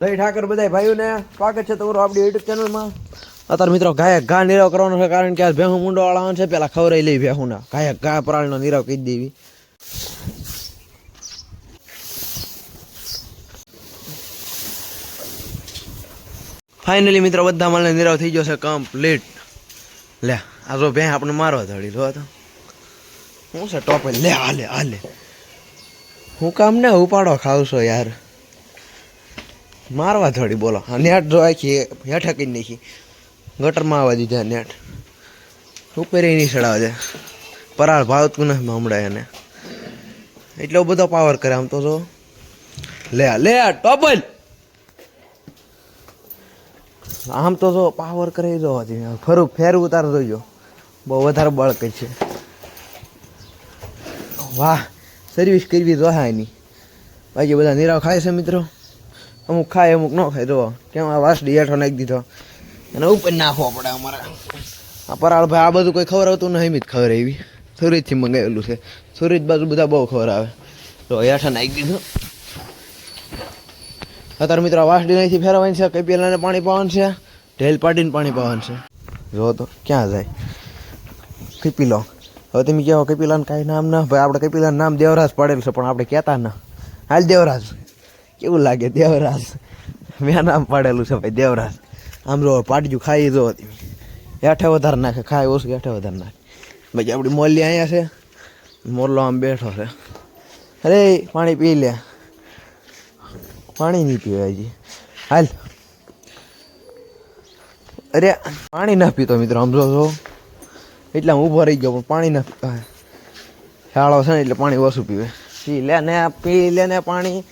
જય ઠાકર બધા ભાઈઓને. સ્વાગત છે તમારું આપણી યુટ્યુબ ચેનલમાં અત્યારે મિત્રો ગાયક ઘા નીરવ કરવાનો છે, કારણ કે આ ભેહું મુંડો વાળા છે, પેલા ખવરાઈ લઈ ભેહુંના. ગાયક ઘા પરાળનો નીરવ કહી દેવી. ફાઇનલી મિત્રો, બધા મળને નીરવ થઈ ગયો છે કમ્પ્લીટ લે, આ જો ભે આપણે મારવા ધડી લો તો હું છે ટોપે લે, હાલે હાલે. હું કામ ને ઉપાડો ખાવ છો યાર. મારવા થોડી બોલો. નેટ જો આખી હેઠા કરી નાખી. ગટરમાં આવવા દીધા નેટ. ઉપર નહીં ચડાવે છે. પરાળ ભાવતું નથી હમણાં એને. એટલો બધો પાવર કરે આમ તો જો. લે લે આ, ટોપલ આમ તો જો પાવર કરે જો હજી. ફરું ફેરવું ઉતાર જોઈજો બહુ વધારે બળ છે. વાહ સર્વિસ કરવી જો હા એની બાકી બધા નીરાવ ખાય છે મિત્રો? અમુક ખાય, અમુક ન ખાય જો કેમ આ વાસડી ડિયાઠો નાખી દીધો. અને ઉપર નાખવો પડે અમારે. આ પરાળ ભાઈ, આ બધું કોઈ ખબર આવતું નહીં જ ખબર એવી સુરતથી મંગાવેલું છે. સુરત બાજુ બધા બહુ ખબર આવે. તો હેઠા નાખી દીધું. અત્યારે મિત્રો વાસડી નહીંથી ફેરવાની છે. કપીલાને પાણી પાવાનું છે? ઢેલ પાડીને પાણી પાવાનું છે. જો તો, ક્યાં જાય? કપીલો. હવે તમે કહેવા કપિલાને કાંઈ નામ ના, ભાઈ, આપણે કપિલાનું નામ દેવરાજ પાડેલું છે, પણ આપણે કહેતા ના. હાલ દેવરાજ. કેવું લાગે દેવરાજ? મેં નામ પાડેલું છે ભાઈ, દેવરાજ. આમ જો પાટજું ખાઈ જો હેઠે વધારે નાખે, ખાય ઓછું હેઠે વધારે નાખે. ભાઈ આપણી મોલી અહીંયા છે, મોરલો આમ બેઠો છે. અરે, પાણી પી લે. પાણી નહીં પીવાય હજી. હાલ. અરે, પાણી ના પીતો મિત્રો, આમ છો એટલે હું ઊભો રહી ગયો, પણ પાણી ના પીતો. શાળો છે ને, એટલે પાણી ઓછું પીવે. પી લે ને, પી લે ને પાણી.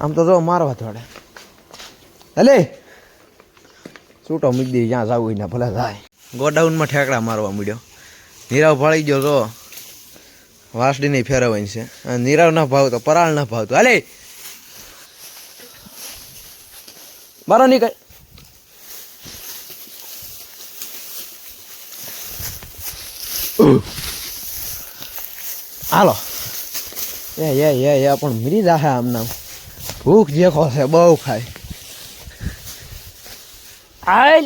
આમ તો જો મારવા થોડે હલે છૂટો મૂકી દે, જ્યાં જવું ને ભલે જાય ગોડાઉનમાં ઠેકડા મારવા મળ્યો નીરાવ ભાળી ગયો જો વાસડી નહીં ફેરવવાની છે. અને નીરવ ના ભાવતો, પરાળ ના ભાવતો. હાલે મારો નીકળ. હાલો. એ એ એ પણ મરી આમ આમના ભૂખ જેખો છે બહુ ખાય હાલ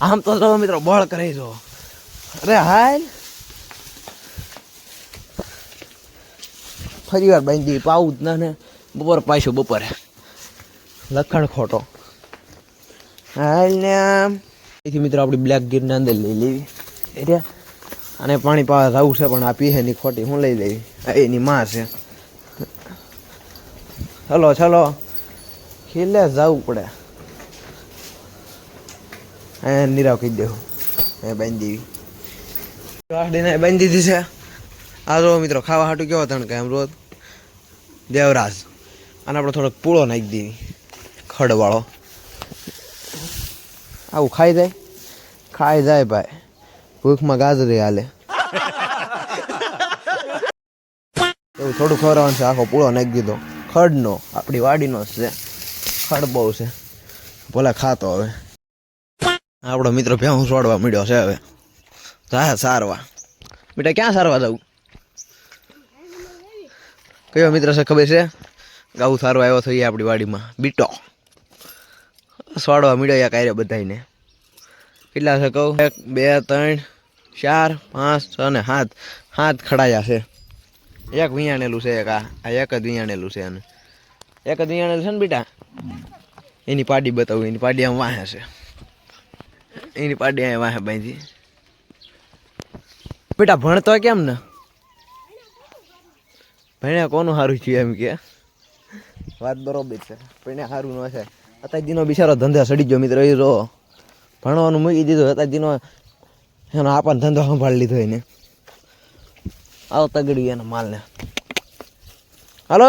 આમ તો તમે મિત્રો બળ કરે જો અરે હાલ ફરી વાર બાંધી પાવું જ ના ને બપોર પાછું બપોરે લખણ ખોટો હાલ ને આમ એથી મિત્રો આપણી બ્લેક ગીરના અંદર લઈ લેવી એટલે અને પાણી પાવા જવું છે પણ આ પીહે ની ખોટી હું લઈ લેવી એની માં છે ચલો ચલો. ખીલે જવું પડે. એ નીરાવ કહી દેવું. એ બાંધી દેવી. ગાડીને બાંધી દીધી છે. આ જો મિત્રો, ખાવા હાટું કેવો તણ કે એમ રોજ? દેવરાજ. અને આપણે થોડોક પૂળો નાખી દેવી. ખડવાળો. આવું ખાઈ જાય? ખાઈ જાય ભાઈ. ભૂખમાં ગાજરી હાલે. એવું થોડું ખવડાવવાનું છે. આખો પૂળો નાખી દીધો. ખડનો, આપણી વાડીનો છે. ખડ બહુ છે. ભલે ખાતો હવે. આપણો મિત્ર ભેહું છોડવા મળ્યો છે હવે. જા સારવા. બેટા, ક્યાં સારવા જવું કયો મિત્ર છે, ખબર છે? ગાઉ સારવા આવ્યો થઈ આપણી વાડીમાં. બીટો. સોડવા મળ્યો કાંઈ બધાને કેટલા છે કહું? એક, બે, ત્રણ, ચાર, પાંચ, છ ને સાત. સાત ખડાયા છે. એક વિયાણેલું છે એક આ. એક જ વિયાણેલું છે અને એક જ વિયાણેલું છે ને બેટા? એની પાડી બતાવું, એની પાડી આમ વાહે છે. એની પાડી આ વાહે બાંધી. બેટા, ભણતો કેમ ને? ભણ્યા કોનું સારું થયું એમ કે? વાત બરોબર છે. ભણ્યા સારું ન છે. અત્યારે દીનો બિચારો ધંધા સડી ગયો મિત્ર, એ જો ભણવાનું મૂકી દીધું, અત્યારે દીનો એનો આપણને ધંધો સંભાળી લીધો એને. આવો તગડી એના માલને. હાલો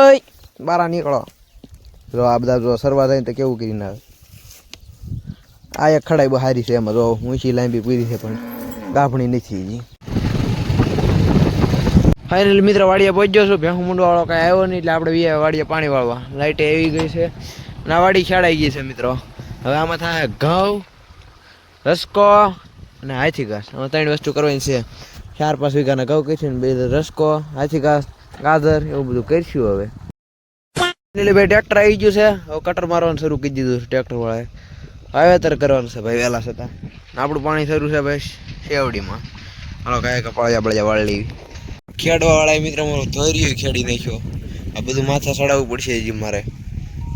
બારા નીકળો. જો આ બધા જો સરવા થાય તો કેવું કરીને આ એક ખડાઈ બહારી છે એમાં. જો ઊંચી લાંબી પૂરી છે પણ ગાભણી નથી હજી ફાઇનલ મિત્ર વાડીએ પહોંચ્યો છું. ભેહું મુંડવાળો કાંઈ આવ્યો નહીં એટલે આપણે વી વાડીએ પાણી વાળવા. લાઇટે આવી ગઈ છે. અને આ વાડી ખેડાઈ ગઈ છે મિત્રો. હવે આમાં થાય ઘઉં, રસકો અને હાથી ઘાસ આમાં ત્રણ વસ્તુ કરવાની છે. ચાર, પાંચ વીઘાના ઘઉં કરીશું ને બે રસકો હાથી ઘાસ ગાજર, એવું બધું કરીશું હવે. એટલે ભાઈ ટ્રેક્ટર આવી ગયું છે. હવે કટર મારવાનું શરૂ કરી દીધું છે ટ્રેક્ટર વાળાએ. વાવેતર કરવાનું છે ભાઈ, વહેલા છતાં આપણું પાણી શરૂ છે ભાઈ, શેવડીમાં. હાલો કાંઈ કપાળિયા બળિયા વાળી લેવી ખેડવા વાળા મિત્ર મારો ધૈર્ય ખેડી નાખ્યો. આ બધું માથા ચડાવવું પડશે હજી મારે.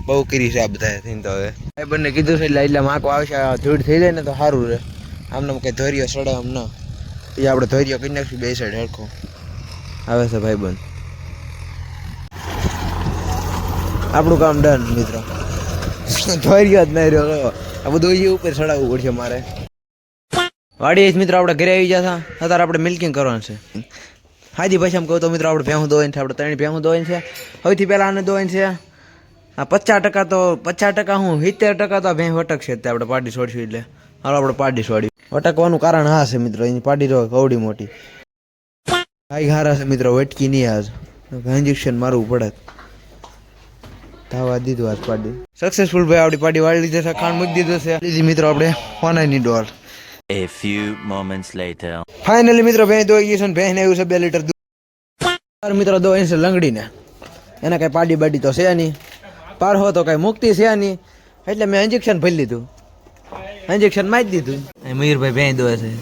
બહુ કરી છે આ બધા થઈને તો હવે. ભાઈ, બંને કીધું છે, એટલે એટલે માકો આવશે ધૂળ થઈ જાય ને તો સારું રહે. આમને કંઈ ધોર્યો ચડાવ આમ ના. એ આપણે ધૈર્ય કરી નાખશું બે સાઈડ હરખો. આવે છે ભાઈ બંધ આપણું કામ ડન મિત્રો. ધૈર્ય જ નહીં રહ્યો. આ બધું એ ઉપર ચડાવવું પડશે મારે. વાડી મિત્રો આપણે ઘરે આવી હતા અત્યારે આપણે મિલ્કિંગ કરવાનું છે. હાજી ભાષામાં કહું તો મિત્રો આપણે ભેહું દોઈને છે, આપણે ત્રણ ભેહું દોવાની છે. સૌથી પહેલાં આને દોવાની છે. આ પચાસ ટકા તો પચાસ ટકા હું, સિત્તેર ટકા તો ભેં વટકશે જ તે આપણે પાર્ટી છોડશું એટલે. હાલો, આપણે પાર્ટી છોડી વટકવાનું કારણ હા છે મિત્રો એની પાડી રહ્યો કવડી મોટી. ગાય હારા છે મિત્રો વટકી નહીં આજ. ઇન્જેક્શન મારવું પડે. ધાવા દીધું આજ પાડી. સક્સેસફુલ ભાઈ આપણી પાડી વાળી લીધે છે ખાંડ મૂકી દીધું છે. લીધી મિત્રો આપણે ની ડોલ A few moments later. Finally મિત્રો ભેં દોઈ ગઈ છે ને ભેં આવ્યું છે બે લીટર દૂધ. મિત્રો દોઈ છે લંગડીને. એને કઈ પાડી બાડી તો છે નહીં. પાર હો તો કઈ મુક્તિ છે નહીં. એટલે મેં ઇન્જેક્શન ભરી લીધું. ઇન્જેક્શન મારી દીધું. મયુરભાઈ ભેં દોય છે